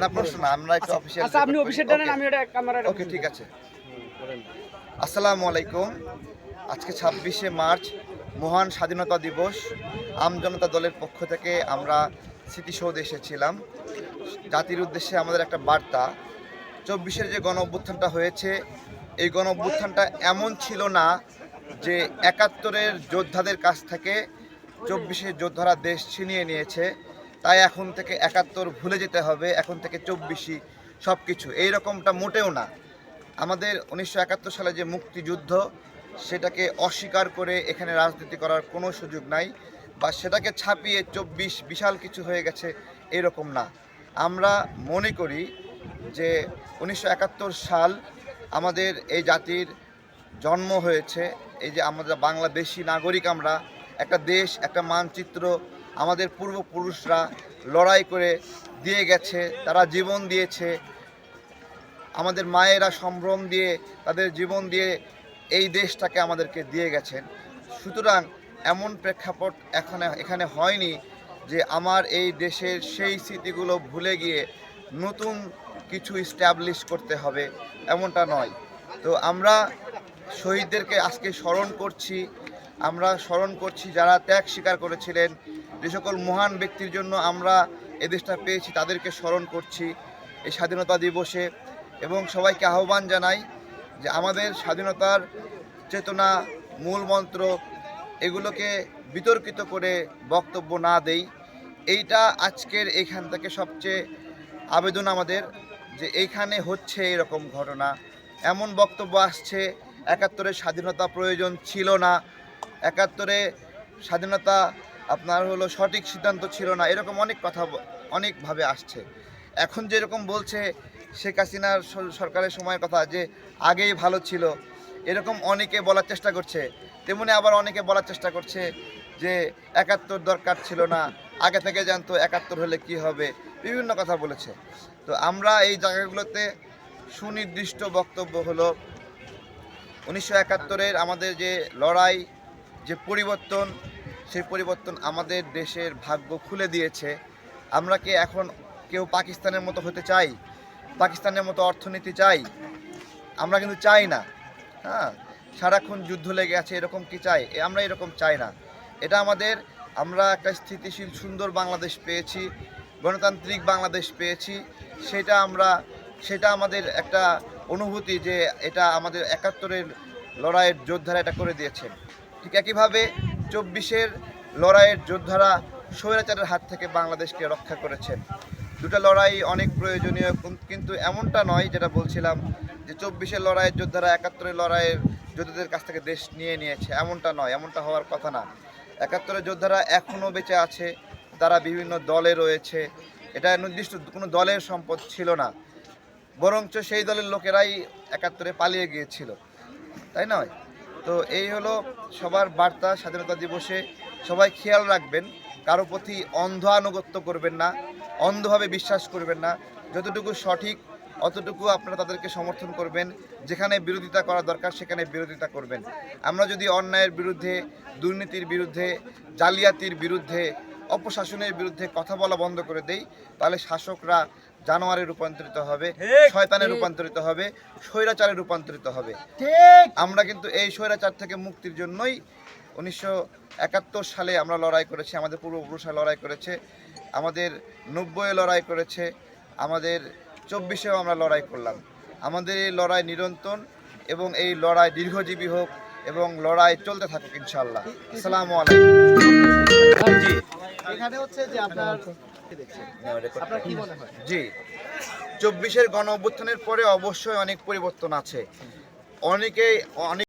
না প্রশ্ন আমরা একটু অফিসিয়াল আচ্ছা আপনি অফিসের জানেন আমি ওটা ক্যামেরা ওকে ঠিক আছে। আসসালামু আলাইকুম। আজকে ছাব্বিশে মার্চ মহান স্বাধীনতা দিবস। আমজনতা দলের পক্ষ থেকে আমরা স্মৃতিসৌধে এসেছিলাম। জাতির উদ্দেশ্যে আমাদের একটা বার্তা চব্বিশের যে গণ অভ্যুত্থানটা হয়েছে এই গণ অভ্যুত্থানটা এমন ছিল না যে একাত্তরের যোদ্ধাদের কাছ থেকে চব্বিশের যোদ্ধারা দেশ ছিনিয়ে নিয়েছে। তাই এখন থেকে একাত্তর ভুলে যেতে হবে, এখন থেকে চব্বিশই সব কিছু এইরকমটা মোটেও না। আমাদের উনিশশো একাত্তর সালে যে মুক্তিযুদ্ধ, সেটাকে অস্বীকার করে এখানে রাজনীতি করার কোনো সুযোগ নাই বা সেটাকে ছাপিয়ে চব্বিশ বিশাল কিছু হয়ে গেছে এরকম না। আমরা মনে করি যে উনিশশো একাত্তর সাল আমাদের এই জাতির জন্ম হয়েছে, এই যে আমরা বাংলাদেশি নাগরিক আমরা, একটা দেশ, একটা মানচিত্র আমাদের পূর্বপুরুষরা লড়াই করে দিয়ে গেছে, তারা জীবন দিয়েছে। আমাদের মায়েরা সম্ভ্রম দিয়ে তাদের জীবন দিয়ে এই দেশটাকে আমাদেরকে দিয়ে গেছেন। সুতরাং এমন প্রেক্ষাপট এখন, এখানে হয়নি যে আমার এই দেশের সেই স্মৃতিগুলো ভুলে গিয়ে নতুন কিছু স্ট্যাবলিশ করতে হবে, এমনটা নয়। তো আমরা শহীদদেরকে আজকে স্মরণ করছি, আমরা স্মরণ করছি যারা ত্যাগ স্বীকার করেছিলেন যে সকল মহান ব্যক্তির জন্য আমরা এ দেশটা পেয়েছি, তাদেরকে স্মরণ করছি এই স্বাধীনতা দিবসে এবং সবাইকে আহ্বান জানাই যে আমাদের স্বাধীনতার চেতনা মূল মন্ত্র এগুলোকে বিতর্কিত করে বক্তব্য না দেই। এইটা আজকের এইখান থেকে সবচেয়ে আবেদন আমাদের যে এইখানে হচ্ছে এরকম ঘটনা। এমন বক্তব্য আসছে, একাত্তরের স্বাধীনতা প্রয়োজন ছিল না। একাত্তরে স্বাধীনতা আপনার হলো সঠিক সিদ্ধান্ত ছিল না, এরকম অনেক কথা অনেকভাবে আসছে। এখন যেরকম বলছে শেখ হাসিনার সরকারের সময়ের কথা যে আগেই ভালো ছিল, এরকম অনেকে বলার চেষ্টা করছে। তেমনি আবার অনেকে বলার চেষ্টা করছে যে একাত্তর দরকার ছিল না, আগে থেকে জানতো একাত্তর হলে কি হবে, বিভিন্ন কথা বলেছে। তো আমরা এই জায়গাগুলোতে সুনির্দিষ্ট বক্তব্য হলো, উনিশশো একাত্তরের আমাদের যে লড়াই, যে পরিবর্তন সেই পরিবর্তন আমাদের দেশের ভাগ্য খুলে দিয়েছে। আমরা কি এখন কেউ পাকিস্তানের মতো হতে চাই? পাকিস্তানের মতো অর্থনীতি চাই? আমরা কিন্তু চাই না। হ্যাঁ সারাক্ষণ যুদ্ধ লেগে আছে, এরকম কি চাই? আমরা এরকম চাই না। এটা আমাদের, আমরা একটা স্থিতিশীল, সুন্দর বাংলাদেশ পেয়েছি, গণতান্ত্রিক বাংলাদেশ পেয়েছি। সেটা আমরা, সেটা আমাদের একটা অনুভূতি যে এটা আমাদের একাত্তরের লড়াইয়ের যোদ্ধারা এটা করে দিয়েছেন। ঠিক একইভাবে চব্বিশের লড়াইয়ের যোদ্ধারা স্বৈরাচারের হাত থেকে বাংলাদেশকে রক্ষা করেছেন। দুটো লড়াই অনেক প্রয়োজনীয়, কিন্তু এমনটা নয় যেটা বলছিলাম যে চব্বিশের লড়াইয়ের যোদ্ধারা একাত্তরের লড়াইয়ের যোদ্ধাদের কাছ থেকে দেশ নিয়ে নিয়েছে। এমনটা নয়, এমনটা হওয়ার কথা না। একাত্তরের যোদ্ধারা এখনও বেঁচে আছে, তারা বিভিন্ন দলে রয়েছে। এটা নির্দিষ্ট কোনো দলের সম্পদ ছিল না, বরঞ্চ সেই দলের লোকেরাই একাত্তরে পালিয়ে গিয়েছিল। তাই নয়? তো এই হলো সবার বার্তা, স্বাধীনতা দিবসে। সবাই খেয়াল রাখবেন, কারও প্রতি অন্ধ আনুগত্য করবেন না, অন্ধভাবে বিশ্বাস করবেন না। যতটুকু সঠিক, অতটুকু আপনারা তাদেরকে সমর্থন করবেন। যেখানে বিরোধিতা করা দরকার, সেখানে বিরোধিতা করবেন। আমরা যদি অন্যায়ের বিরুদ্ধে, দুর্নীতির বিরুদ্ধে, জালিয়াতির বিরুদ্ধে, অপশাসনের বিরুদ্ধে কথা বলা বন্ধ করে দেই, তাহলে শাসকরা জানোয়ারে রূপান্তরিত হবে শয়তানে রূপান্তরিত হবে স্বৈরাচারে রূপান্তরিত হবে। আমরা কিন্তু এই স্বৈরাচার থেকে মুক্তির জন্যই উনিশশো একাত্তর সালে আমরা লড়াই করেছি আমাদের পূর্বপুরুষরা লড়াই করেছে আমাদের নব্বইয়ে লড়াই করেছে আমাদের চব্বিশেও আমরা লড়াই করলাম। আমাদের এই লড়াই নিরন্তর এবং এই লড়াই দীর্ঘজীবী হোক এবং লড়াই চলতে থাকুক ইনশাল্লাহ আসসালামু আলাইকুম। এখানে হচ্ছে যে আপনার হয় জি। চব্বিশের গণ অভ্যুত্থানের পরে অবশ্যই অনেক পরিবর্তন আছে। অনেকেই অনেক